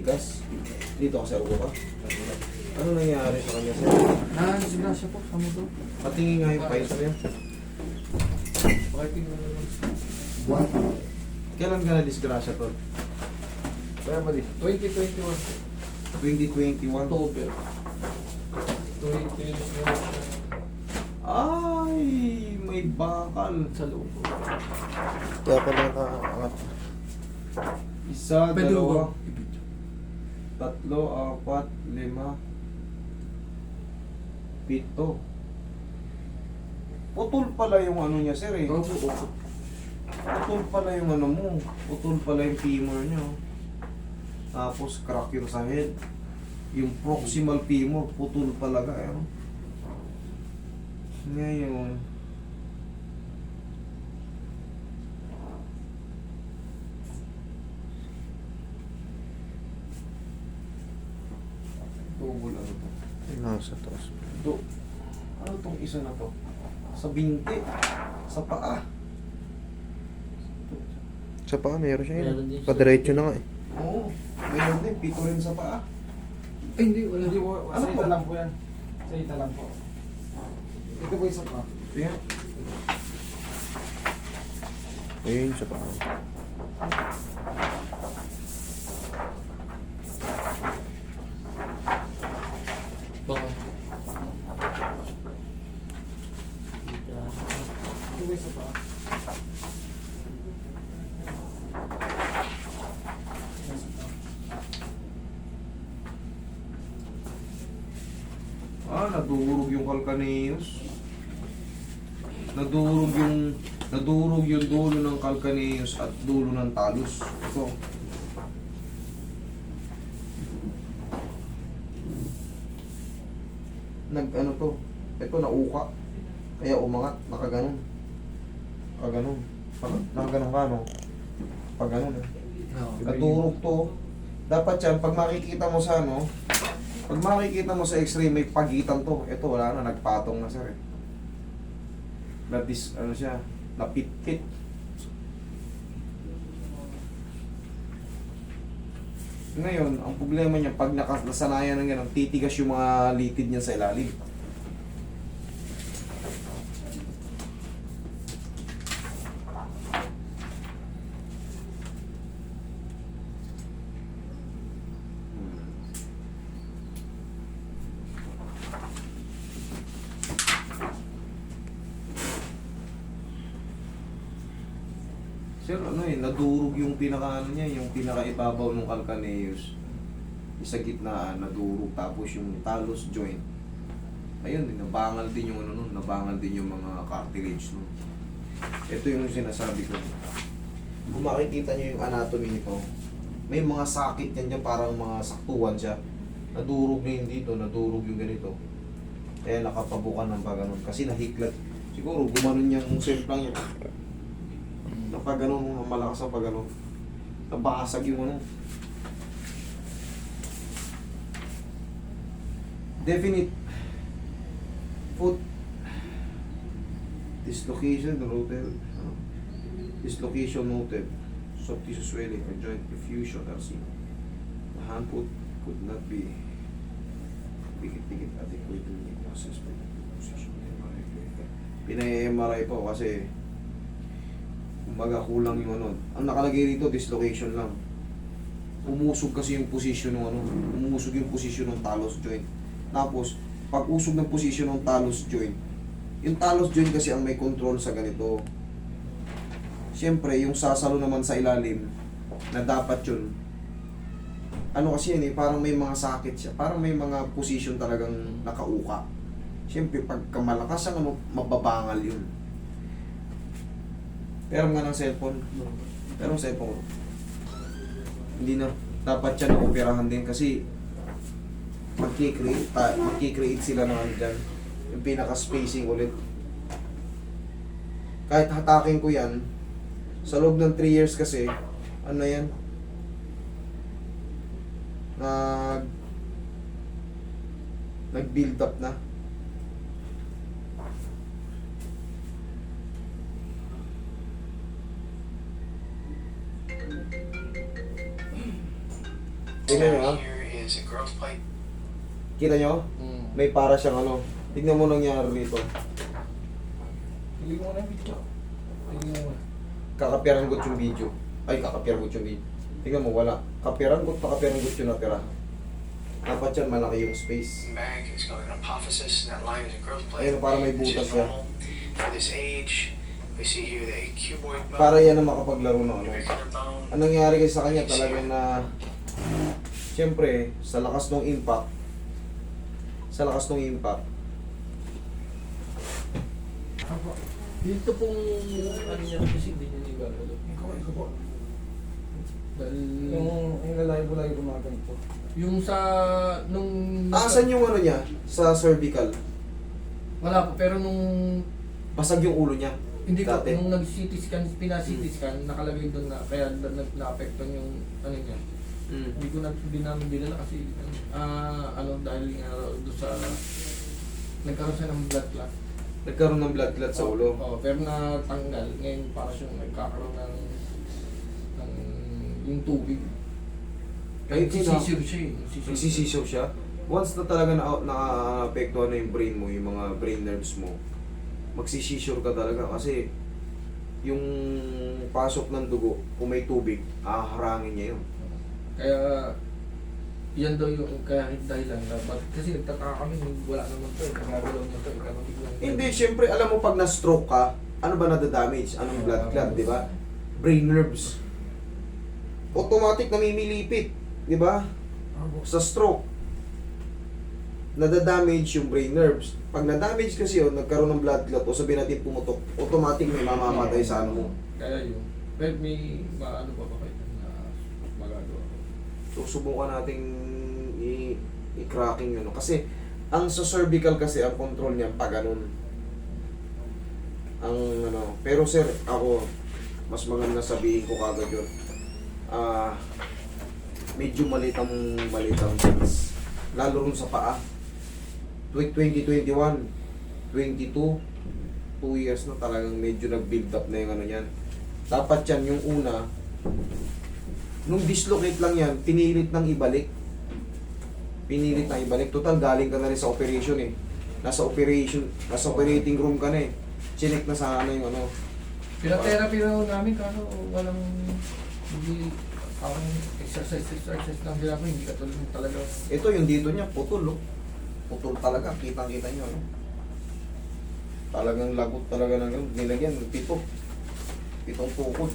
tumitigas. Dito ka, sir, ka. Ano nangyari sa kanya, sir? Disgrasya po sa motor. Patingin nga yung pahit niya. Parking na naman. What? Kailan ka na-disgrasya to? Kaya ba di? 2021 po. 2021. October. 2021 Ay, may bakal. sa loob. Kaya pala nakaangat. Isa, Pwede dalawa, ba? Tatlo, apat, lima, pito. Putol pala yung ano niya, sir eh. Opo, opo. Putol pala yung ano mo. Putol pala yung femur niya. oh. Tapos crack yung sa head. Yung proximal femur, putol talaga. Eh, oh. Ngayon, Tubol ano to? Nasa taas. Do, ano tong isa na to? Sa binti, sa paa. Sa paa, meron siya Meron yun. Padiretso na nga eh. Oo, mayroon din, pito rin sa paa. Ay, hindi. Wala. Hindi po, Ano sa po? lang po yan. Sa ita lang po. Ito po isa pa. Tingnan. Ayun, sa paa. Isa pa. Ah, nadurog yung Calcaneus. Nadurog yung nadurog yung dulo ng Calcaneus at dulo ng talus. Ito. Nag ano to? Ito nauka. Kaya umangat, nakaganon. Nakaganon. Pag- Nakaganon ka, no? Pag ganon eh. Nadurog to. Dapat yan, pag makikita mo sa ano, pag makikita mo sa x-ray, may pagitan to. Ito, wala na, nagpatong na sir eh. Natis, ano siya, napit-pit. Ngayon, ang problema niya, pag nakas- nasanayan ng gano'n, titigas yung mga litid niya sa ilalim. Sir, ano eh, nadurog yung pinaka ano niya, yung pinaka ibabaw ng calcaneus. Sa gitna, nadurog tapos yung talus joint. Ayun, din, nabangal din yung ano nun, nabangal din yung mga cartilage nun. Ito yung sinasabi ko. Kung makikita niyo yung anatomy nito, may mga sakit yan dyan, parang mga saktuan siya. Nadurog na yun dito, nadurog yung ganito. Kaya nakapabukan ng paganon. Kasi nahiklat. Siguro gumanon yung semplang niya. Napag ganun, malakas ang pag ganun. Nabasag yung ano. Definite foot dislocation noted. ano, Dislocation noted. Soft tissue swelling or joint effusion RC. The hand foot could not be pikit-pikit adequate to the process by the position. Pinay-MRI po kasi kumbaga kulang yung ano. Ang nakalagay dito, dislocation lang. Umusog kasi yung position ng ano, umusog yung position ng talus joint. Tapos, pag usog ng position ng talus joint, yung talus joint kasi ang may control sa ganito. Siyempre, yung sasalo naman sa ilalim, na dapat yun, ano kasi yun eh, parang may mga sakit siya. Parang may mga position talagang nakauka. Siyempre, pagka malakas ang ano, mababangal yun. Pero nga ng cellphone. Pero ang cellphone ko. Hindi na. Dapat siya na-operahan din kasi magkikreate, ta- magkikreate sila ng ano dyan. Yung pinaka-spacing ulit. Kahit hatakin ko yan, sa loob ng 3 years kasi, ano yan? Nag nag-build up na. Tingnan nyo ha. Here is a growth pipe. Kita nyo? Mm. May para siyang ano. Tignan mo nangyari. Pili ko muna yung video. Pili mo muna. Kakapiranggot yung video. Ay, kakapiranggot yung video. Tingnan mo, wala. Kapiranggot pa kapiranggot yung natira. Dapat yan, malaki yung space. Bag is called an apophysis, and that line is a growth plate. Ayun, para may butas siya. For this age, we see here the cuboid bone, Para yan ang makapaglaro ng ano. Anong nangyari kasi sa kanya talagang na Siyempre, sa lakas ng impact sa lakas ng impact Ako. Dito pong ano niya kasi hindi niya nagagalo. Ikaw, ikaw po. Dahil Yung, ko mga ganito. yung sa nung Asan yung ano niya? Sa cervical wala po pero nung Basag yung ulo niya hindi ko Dati. nung nag-CT scan, pina-CT scan, nakalagay doon na kaya na, na, na-apektuhan yung ano niya. Mm. Hindi ko na hindi namin dinala kasi ah ano dahil nga doon sa nagkaroon siya ng blood clot. Nagkaroon ng blood clot sa ulo Oo, pero natanggal. Ngayon para siyang nagkakaroon ng, ng yung tubig. Kahit Nagsisisir siya eh. Nagsisisir. Nagsisisaw siya Once na talaga na, na-apektuhan na yung brain mo Yung mga brain nerves mo Magsisisure ka talaga kasi Yung pasok ng dugo Kung may tubig, aharangin niya yun Kaya yan daw yung kaya dahilan na ba't kasi nagtataka kami wala naman to nagagalaw niya to pero biglang Hindi, syempre, alam mo pag na-stroke ka, ano ba nadadamage? Anong blood clot, di ba? Brain nerves. Automatic namimilipit, di ba? Sa stroke. Nadadamage yung brain nerves. Pag na-damage kasi yun, nagkaroon ng blood clot o sabihin natin pumutok, automatic may mamamatay sa ano mo. kaya yun pero may maano pa ba kayo na magagawa subukan nating i- i-cracking ano. Kasi, ang sa cervical kasi, ang control niya, pag ganun. Ang ano, pero sir, ako, mas maganda sabihin ko kagad yun. Ah, medyo malitang malitang chance. Lalo rin sa paa. Tw- 2021, 22, 2 years na talagang medyo nag-build up na yung ano yan. Dapat yan yung una, nung dislocate lang yan, pinilit nang ibalik. Pinilit nang ibalik. Total, galing ka na rin sa operation eh. Nasa operation, nasa operating room ka na eh. Chinek na sa ano yung ano. Pina-therapy raw namin kaso walang hindi parang exercise exercise lang ginagawa hindi katulad ng talaga Ito yung dito niya, putol oh. Putol talaga, kitang-kita nyo ano. Talagang lagot talaga ng. Nilagyan, pito. Pitong tukod.